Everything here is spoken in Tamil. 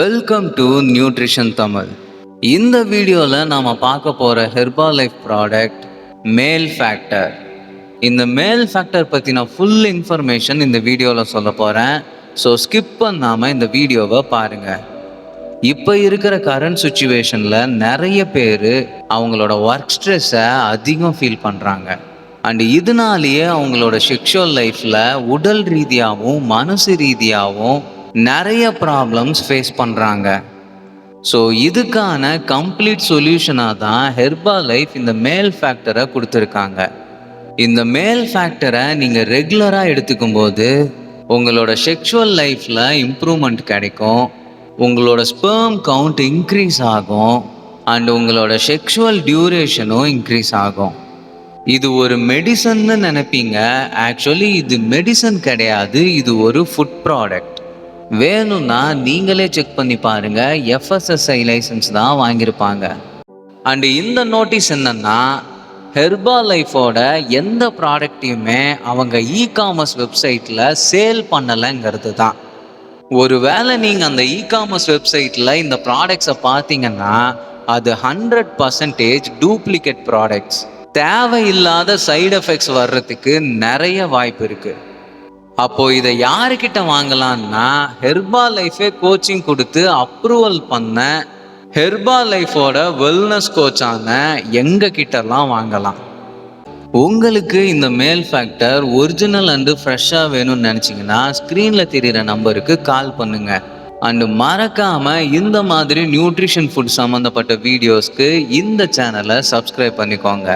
வெல்கம் டு நியூட்ரிஷன் தமிழ் இந்த வீடியோவில் நாம் பார்க்க போகிற Herbalife product male factor இந்த மேல் ஃபேக்டர் பற்றின ஃபுல் இன்ஃபர்மேஷன் இந்த வீடியோவில் சொல்ல போகிறேன் ஸோ ஸ்கிப் பண்ணாமல் இந்த வீடியோவை பாருங்கள் இப்போ இருக்கிற கரண்ட் சுச்சுவேஷனில் நிறைய பேர் அவங்களோட ஒர்க் ஸ்ட்ரெஸ்ஸை அதிகம் ஃபீல் பண்ணுறாங்க அண்ட் இதனாலேயே அவங்களோட செக்ஷுவல் லைஃப்பில் உடல் ரீதியாகவும் மனசு ரீதியாகவும் நிறைய ப்ராப்ளம்ஸ் ஃபேஸ் பண்ணுறாங்க ஸோ இதுக்கான கம்ப்ளீட் சொல்யூஷனாக தான் ஹெர்பா லைஃப் இந்த மேல் ஃபேக்டரை கொடுத்துருக்காங்க. இந்த மேல் ஃபேக்டரை நீங்கள் ரெகுலராக எடுத்துக்கும் போது உங்களோட செக்ஷுவல் லைஃப்பில் இம்ப்ரூவ்மெண்ட் கிடைக்கும். உங்களோட ஸ்பெர்ம் கவுண்ட் இன்க்ரீஸ் ஆகும். அண்ட் உங்களோட செக்ஷுவல் டியூரேஷனும் இன்க்ரீஸ் ஆகும். இது ஒரு மெடிசன்னு நினைப்பீங்க. ஆக்சுவலி இது மெடிசன் கிடையாது. இது ஒரு ஃபுட் ப்ராடக்ட் வேணும்னா நீங்களே செக் பண்ணி பாருங்க. எஃப்எஸ்எஸ்ஐ லைசன்ஸ் தான் வாங்கியிருப்பாங்க. அண்ட் இந்த நோட்டீஸ் என்னன்னா ஹெர்பா லைஃபோட எந்த ப்ராடக்டையுமே அவங்க இ காமர்ஸ் வெப்சைட்டில் சேல் பண்ணலைங்கிறது தான். ஒருவேளை நீங்கள் அந்த இ காமர்ஸ் வெப்சைட்டில் இந்த ப்ராடக்ட்ஸை பார்த்தீங்கன்னா அது ஹண்ட்ரட் பர்சன்டேஜ் டூப்ளிகேட் ப்ராடக்ட்ஸ் தேவையில்லாத சைடு எஃபெக்ட்ஸ் வர்றதுக்கு நிறைய வாய்ப்பு இருக்குது அப்போ இதை யாருக்கிட்ட வாங்கலான்னா ஹெர்பா லைஃபே கோச்சிங் கொடுத்து அப்ரூவல் பண்ண ஹெர்பா லைஃபோட வெல்னஸ் கோச்சான எங்க கிட்டலாம் வாங்கலாம். உங்களுக்கு இந்த மேல் ஃபேக்டர் ஒரிஜினல் அண்டு ஃப்ரெஷ்ஷாக வேணும்னு நினச்சிங்கன்னா ஸ்க்ரீனில் தெரிகிற நம்பருக்கு கால் பண்ணுங்க. அண்டு மறக்காமல் இந்த மாதிரி நியூட்ரிஷன் ஃபுட் சம்மந்தப்பட்ட வீடியோஸ்க்கு இந்த சேனலை சப்ஸ்கிரைப் பண்ணிக்கோங்க.